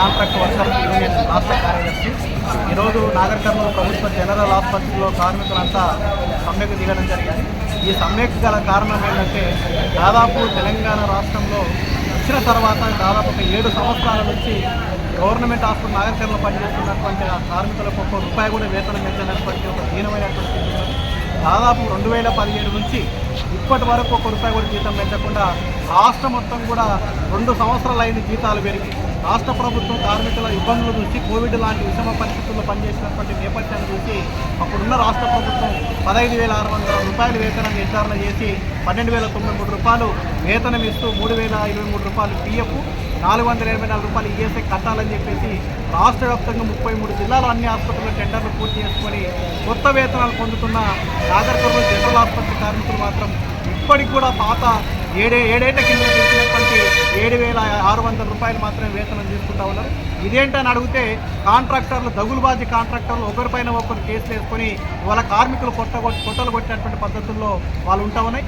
Contract workers union రాష్ట్ర కార్యదర్శి. ఈరోజు నాగర్ కర్నూలు ప్రభుత్వ జనరల్ ఆసుపత్రిలో కార్మికులంతా సమ్మెకు దిగడం జరిగింది. ఈ సమ్మెకు గల కారణం ఏంటంటే దాదాపు తెలంగాణ రాష్ట్రంలో వచ్చిన తర్వాత దాదాపు ఒక ఏడు సంవత్సరాల నుంచి గవర్నమెంట్ హాస్పిటల్ నాగర్ కర్నూలు పనిచేస్తున్నటువంటి ఆ కార్మికులకు ఒక్క రూపాయి కూడా వేతనం పెంచినటువంటి ఒక దీనమైనటువంటి దాదాపు రెండు వేల పదిహేడు నుంచి ఇప్పటి వరకు ఒక రూపాయి కూడా జీతం పెంచకుండా రాష్ట్రం మొత్తం కూడా రెండు సంవత్సరాలు అయిన జీతాలు పెరిగి రాష్ట్ర ప్రభుత్వం కార్మికుల ఇబ్బందులు చూసి కోవిడ్ లాంటి విషమ పరిస్థితుల్లో పనిచేసినటువంటి నేపథ్యాన్ని చూసి అప్పుడున్న రాష్ట్ర ప్రభుత్వం పదహైదు వేల ఆరు వందల రూపాయల వేతనం నిర్ధారణ చేసి పన్నెండు వేల తొంభై మూడు రూపాయలు వేతనం ఇస్తూ మూడు వేల ఇరవై మూడు రూపాయలు పిఎఫ్ నాలుగు వందల ఎనభై నాలుగు రూపాయలు ఈఎస్ఐ కట్టాలని చెప్పేసి రాష్ట్ర వ్యాప్తంగా ముప్పై మూడు జిల్లాలో అన్ని ఆసుపత్రుల్లో టెండర్లు పూర్తి చేసుకొని కొత్త వేతనాలు పొందుతున్న నాగర్కర్నూలు జనరల్ ఆసుపత్రి కార్మికులు మాత్రం ఇప్పటికి కూడా పాత ఏడే ఏడేళ్ళ కింద తెచ్చినటువంటి ఏడు వేల ఆరు వందల రూపాయలు మాత్రమే వేతనం తీసుకుంటా ఉన్నారు. ఇదేంటని అడిగితే కాంట్రాక్టర్లు దగులుబాజీ కాంట్రాక్టర్లు ఒకరిపైన ఒకరు కేసులు వేసుకొని వాళ్ళ కార్మికులు కొట్ట కొట్టలు కొట్టినటువంటి పద్ధతుల్లో వాళ్ళు ఉంటా ఉన్నాయి.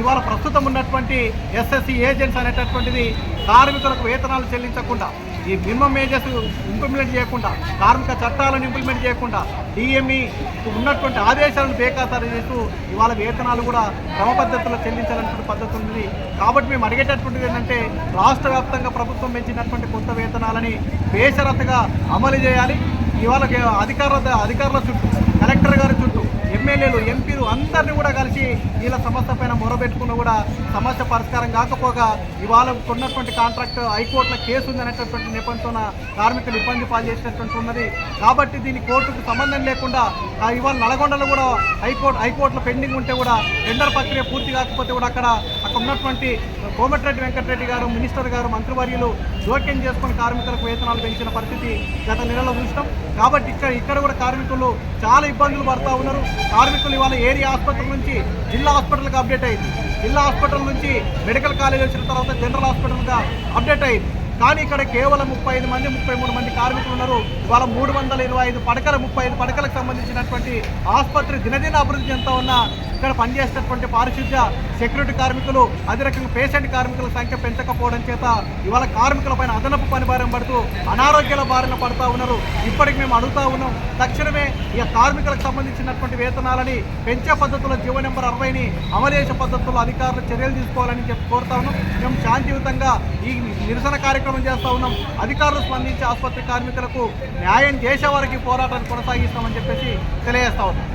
ఇవాళ ప్రస్తుతం ఉన్నటువంటి ఎస్ఎస్సి ఏజెంట్స్ అనేటటువంటిది కార్మికులకు వేతనాలు చెల్లించకుండా ఈ మినిమం వేజెస్ ఇంప్లిమెంట్ చేయకుండా కార్మిక చట్టాలను ఇంప్లిమెంట్ చేయకుండా డిఎంఈ ఉన్నటువంటి ఆదేశాలను బేఖాతరు చేస్తూ ఇవాళ వేతనాలు కూడా క్రమ పద్ధతిలో చెల్లించాలన్నటువంటి పద్ధతి ఉంది కాబట్టి మేము అడిగేటటువంటిది ఏంటంటే రాష్ట్ర వ్యాప్తంగా ప్రభుత్వం పెంచినటువంటి కొత్త వేతనాలని బేషరతుగా అమలు చేయాలి. ఇవాళ అధికారుల అధికారుల చుట్టూ కలెక్టర్ గారి చుట్టూ ఎమ్మెల్యేలు ఎంపీలు అందరినీ కూడా కలిసి వీళ్ళ సమస్య పైన మొరబెట్టుకున్న కూడా సమస్య పరిష్కారం కాకపోగా ఇవాళ ఉన్నటువంటి కాంట్రాక్ట్ హైకోర్టులో కేసు ఉంది అనేటటువంటి నేపథ్యంతో కార్మికులు ఇబ్బంది పాల్చేసినటువంటి ఉన్నది. కాబట్టి దీని కోర్టుకు సంబంధం లేకుండా ఆ ఇవాళ నల్గొండలో కూడా హైకోర్టు హైకోర్టులో పెండింగ్ ఉంటే కూడా టెండర్ ప్రక్రియ పూర్తి కాకపోతే కూడా అక్కడ అక్కడ ఉన్నటువంటి కోమటిరెడ్డి వెంకటరెడ్డి గారు మినిస్టర్ గారు మంత్రివర్యులు జోక్యం చేసుకుని కార్మికులకు వేతనాలు పెంచిన పరిస్థితి గత నెలలో చూసినాం. కాబట్టి ఇక్కడ ఇక్కడ కూడా కార్మికులు చాలా ఇబ్బందులు పడతా ఉన్నారు. కార్మికులు ఇవాళ ఏరియా హాస్పిటల్ నుంచి జిల్లా హాస్పిటల్కి అప్డేట్ అయింది. జిల్లా హాస్పిటల్ నుంచి మెడికల్ కాలేజ్ వచ్చిన తర్వాత జనరల్ హాస్పిటల్గా అప్డేట్ అయింది. కానీ ఇక్కడ కేవలం ముప్పై ఐదు మంది ముప్పై మూడు మంది కార్మికులు ఉన్నారు. ఇవాళ మూడు వందల ఇరవై ఐదు పడకల ముప్పై ఐదు పడకలకు సంబంధించినటువంటి ఆసుపత్రి దినదిన అభివృద్ధి చెందుతా ఉన్న ఇక్కడ పనిచేసినటువంటి పారిశుద్ధ్య సెక్యూరిటీ కార్మికులు అదే రకంగా పేషెంట్ కార్మికుల సంఖ్య పెంచకపోవడం చేత ఇవాళ కార్మికులపైన అదనపు పనిభారం పడుతూ అనారోగ్యాల బారిన పడుతూ ఉన్నారు. ఇప్పటికి మేము అడుగుతా ఉన్నాం తక్షణమే ఈ కార్మికులకు సంబంధించినటువంటి వేతనాలని పెంచే పద్ధతిలో జీవో నెంబర్ అరవైని అమలేసే చేసే పద్ధతుల్లో అధికారులు చర్యలు తీసుకోవాలని చెప్పి కోరుతా ఉన్నాం. మేము శాంతియుతంగా ఈ నిరసన కార్యక్రమం కార్యక్రమం చేస్తూ ఉన్నాం. అధికారులు స్పందించి ఆసుపత్రి కార్మికులకు న్యాయం చేసే వారికి పోరాటాన్ని కొనసాగిస్తామని చెప్పేసి తెలియజేస్తా ఉన్నాం.